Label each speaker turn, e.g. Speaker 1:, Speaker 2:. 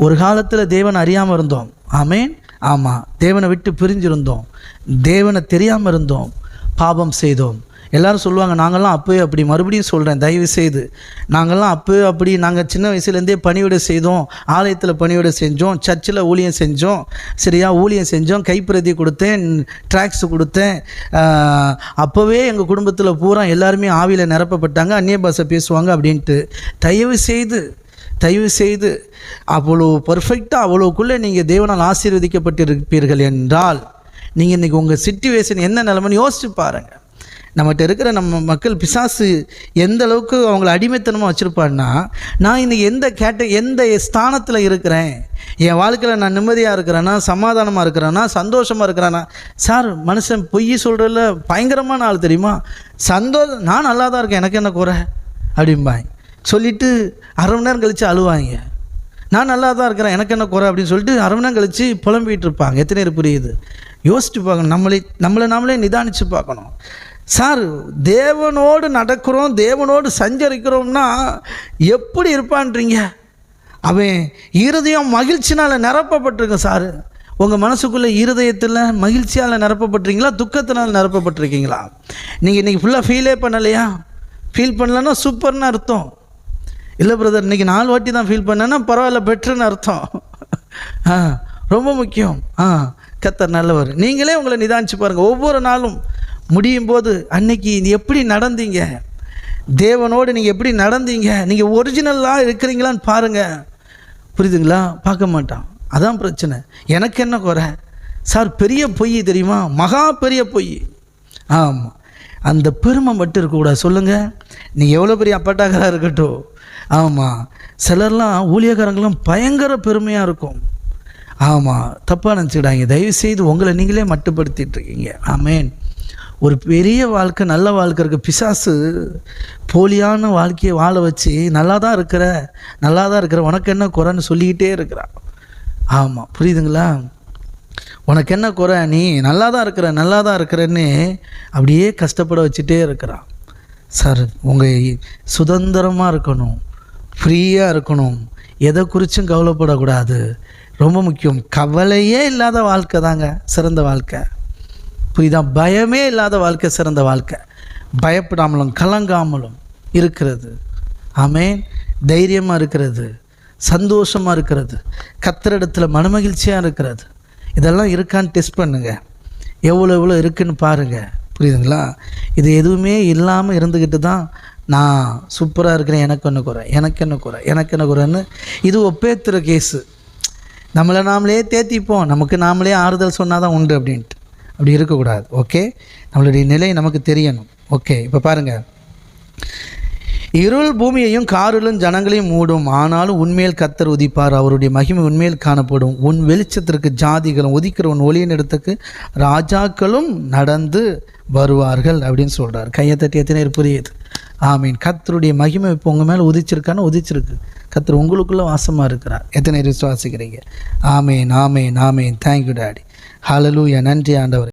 Speaker 1: ஒரு காலத்தில் தேவன் அறியாமல் இருந்தோம். ஆமேன். ஆமாம் தேவனை விட்டு பிரிஞ்சிருந்தோம். தேவனை தெரியாமல் இருந்தோம். பாபம் செய்தோம். எல்லாரும் சொல்லுவாங்க நாங்கள்லாம் அப்போயே அப்படி. மறுபடியும் சொல்கிறேன் தயவு செய்து. நாங்கள்லாம் அப்போயே அப்படி. நாங்கள் சின்ன வயசுலேருந்தே பணிவிட செய்தோம். ஆலயத்தில் பணிவிட செஞ்சோம். சர்ச்சில் ஊழியம் செஞ்சோம். சரியா? ஊழியம் செஞ்சோம். கைப்பிரதி கொடுத்தேன். ட்ராக்ஸ் கொடுத்தேன். அப்போவே எங்கள் குடும்பத்தில் பூரா எல்லாருமே ஆவியில் நிரப்பப்பட்டாங்க. அந்நிய பாஷை பேசுவாங்க அப்படின்ட்டு. தயவு செய்து. தயவு செய்து அவ்வளோ பர்ஃபெக்டாக அவ்வளோக்குள்ளே நீங்கள் தேவனால் ஆசீர்வதிக்கப்பட்டிருப்பீர்கள் என்றால் நீங்கள் இன்றைக்கி உங்கள் சிச்சுவேஷன் என்ன நிலைமைன்னு யோசிச்சு பாருங்கள் நம்மகிட்ட இருக்கிற நம்ம மக்கள் பிசாசு எந்த அளவுக்கு அவங்கள அடிமைத்தனமாக வச்சுருப்பான்னா நான் இன்றைக்கி எந்த கேட்ட எந்த ஸ்தானத்தில் இருக்கிறேன்? என் வாழ்க்கையில் நான் நிம்மதியாக இருக்கிறேன்னா சமாதானமாக இருக்கிறேன்னா சந்தோஷமாக இருக்கிறேன்னா சார் மனுஷன் பொய் சொல்கிறதில்ல பயங்கரமான ஆள் தெரியுமா? சந்தோஷம் நான் நல்லா தான் இருக்கேன் எனக்கு என்ன குறை? அப்படிம்பாங்க. சொல்லிவிட்டு அரை மணி நேரம் கழித்து அழுவாங்க. நான் நல்லா தான் இருக்கிறேன் எனக்கு என்ன குறை அப்படின்னு சொல்லிட்டு அரை மணி நேரம் கழித்து புலம்பிகிட்டு இருப்பாங்க. எத்தனை பேர் புரியுது? யோசிச்சு பார்க்கணும். நம்மளே நம்மளை நாமளே நிதானித்து பார்க்கணும். சார் தேவனோடு நடக்கிறோம் தேவனோடு சஞ்சரிக்கிறோம்னா எப்படி இருப்பான்றீங்க? அவன் இருதயம் மகிழ்ச்சினால் நிரப்பப்பட்டிருக்கு சார். உங்கள் மனசுக்குள்ளே இருதயத்தில் மகிழ்ச்சியால் நிரப்பப்பட்டிருக்கீங்களா? துக்கத்தினால் நிரப்பப்பட்டிருக்கீங்களா? நீங்கள் இன்றைக்கி ஃபுல்லாக ஃபீலே பண்ணலையா? ஃபீல் பண்ணலன்னா சூப்பர்னு அர்த்தம். இல்லை பிரதர் இன்றைக்கி நாலு வாட்டி தான் ஃபீல் பண்ணேன்னா பரவாயில்ல பெட்ருன்னு அர்த்தம். ஆ ரொம்ப முக்கியம். ஆ கத்தர் நல்லவர். நீங்களே உங்களை நிதானிச்சு பாருங்கள் ஒவ்வொரு நாளும் முடியும் போது அன்னைக்கு இது எப்படி நடந்தீங்க? தேவனோடு நீங்கள் எப்படி நடந்தீங்க? நீங்கள் ஒரிஜினலாக இருக்கிறீங்களான்னு பாருங்கள் புரியுதுங்களா? பார்க்க மாட்டான். அதான் பிரச்சனை. எனக்கு என்ன குறை? சார் பெரிய பொய் தெரியுமா? மகா பெரிய பொய். ஆமாம் அந்த பெருமை மட்டும் இருக்கக்கூடாது. சொல்லுங்கள் நீ எவ்வளோ பெரிய அப்பாட்டாக்கராக இருக்கட்டும். ஆமாம் சிலர்லாம் ஊழியக்காரங்களாம் பயங்கர பெருமையாக இருக்கும். ஆமாம் தப்பாக நினச்சிக்கிடாங்க தயவுசெய்து உங்களை நீங்களே மட்டுப்படுத்திட்டு இருக்கீங்க. ஆமேன். ஒரு பெரிய வாழ்க்கை நல்ல வாழ்க்கை இருக்குது பிசாசு போலியான வாழ்க்கையை வாழ வச்சு நல்லா தான் இருக்கிற நல்லா தான் இருக்கிற உனக்கு என்ன குறைன்னு சொல்லிக்கிட்டே இருக்கிறான் ஆமாம் புரியுதுங்களா? உனக்கு என்ன குறை? நீ நல்லா தான் இருக்கிற நல்லா தான் இருக்கிறன்னு அப்படியே கஷ்டப்பட வச்சுட்டே இருக்கிறான் சார் உங்கள் சுதந்திரமாக இருக்கணும். ஃப்ரீயாக இருக்கணும். எதை குறித்தும் கவலைப்படக்கூடாது. ரொம்ப முக்கியம். கவலையே இல்லாத வாழ்க்கை தாங்க சிறந்த வாழ்க்கை. புரியுதா பயமே இல்லாத வாழ்க்கை சிறந்த வாழ்க்கை. பயப்படாமலும் கலங்காமலும் இருக்கிறது. ஆமேன். தைரியமாக இருக்கிறது. சந்தோஷமாக இருக்கிறது. கத்திரிடத்தில் மனமகிழ்ச்சியாக இருக்கிறது. இதெல்லாம் இருக்கான்னு டெஸ்ட் பண்ணுங்கள் எவ்வளோ எவ்வளோ இருக்குன்னு பாருங்கள் புரியுதுங்களா? இது எதுவுமே இல்லாமல் இருந்துக்கிட்டு தான் நான் சூப்பராக இருக்கிறேன் எனக்கு என்ன குறை எனக்கு என்ன குறை எனக்கு என்ன குறைன்னு இது ஒப்பேத்துற கேஸு நம்மளை நாமளே தேத்திப்போம். நமக்கு நாமளே ஆறுதல் சொன்னால் தான் உண்டு அப்படின்ட்டு. அப்படி இருக்கக்கூடாது ஓகே நம்மளுடைய நிலை நமக்கு தெரியணும் ஓகே இப்போ பாருங்கள் இருள் பூமியையும் காருளும் ஜனங்களையும் மூடும். ஆனாலும் உண்மையில் கத்தர் உதிப்பார். அவருடைய மகிமை உண்மையில் காணப்படும். உன் வெளிச்சத்திற்கு ஜாதிகளும் உதிக்கிற உன் ஒளியின் இடத்துக்கு ராஜாக்களும் நடந்து வருவார்கள் அப்படின்னு சொல்கிறார் கையை தட்டி எத்தனை புரியுது? ஆமீன். கத்தருடைய மகிமை இப்போ உங்கள் மேலே உதிச்சிருக்கான்னு உதிச்சிருக்கு. கத்தர் உங்களுக்குள்ளே வாசமாக இருக்கிறார். எத்தனை விசுவாசிக்கிறீங்க? ஆமேன் ஆமேன் ஆமேன். தேங்க்யூ டாடி ஹலலூயா நன்றி ஆண்டவர்.